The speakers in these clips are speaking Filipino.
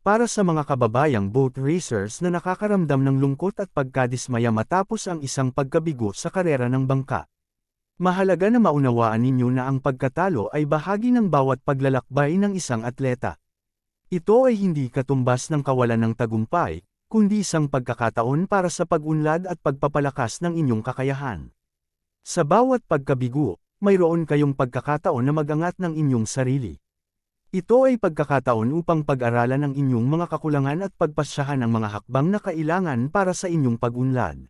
Para sa mga kababayang boat racers na nakakaramdam ng lungkot at pagkadismaya matapos ang isang pagkabigo sa karera ng bangka. Mahalaga na maunawaan ninyo na ang pagkatalo ay bahagi ng bawat paglalakbay ng isang atleta. Ito ay hindi katumbas ng kawalan ng tagumpay, kundi isang pagkakataon para sa pag-unlad at pagpapalakas ng inyong kakayahan. Sa bawat pagkabigo, mayroon kayong pagkakataon na magangat ng inyong sarili. Ito ay pagkakataon upang pag-aralan ang inyong mga kakulangan at pagpasyahan ang mga hakbang na kailangan para sa inyong pag-unlad.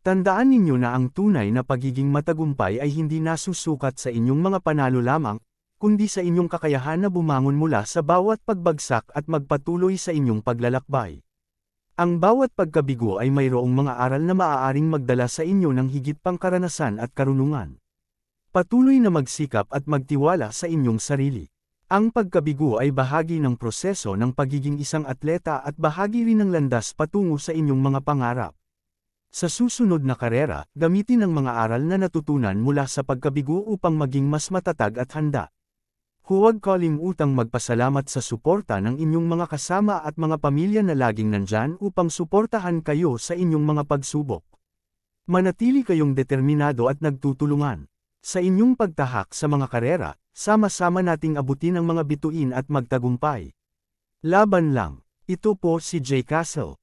Tandaan ninyo na ang tunay na pagiging matagumpay ay hindi nasusukat sa inyong mga panalo lamang, kundi sa inyong kakayahan na bumangon mula sa bawat pagbagsak at magpatuloy sa inyong paglalakbay. Ang bawat pagkabigo ay mayroong mga aral na maaaring magdala sa inyo ng higit pang karanasan at karunungan. Patuloy na magsikap at magtiwala sa inyong sarili. Ang pagkabigo ay bahagi ng proseso ng pagiging isang atleta at bahagi rin ng landas patungo sa inyong mga pangarap. Sa susunod na karera, gamitin ang mga aral na natutunan mula sa pagkabigo upang maging mas matatag at handa. Huwag kalimutang magpasalamat sa suporta ng inyong mga kasama at mga pamilya na laging nandyan upang suportahan kayo sa inyong mga pagsubok. Manatili kayong determinado at nagtutulungan. Sa inyong pagtahak sa mga karera, sama-sama nating abutin ang mga bituin at magtagumpay. Laban lang. Ito po si Jay Castle.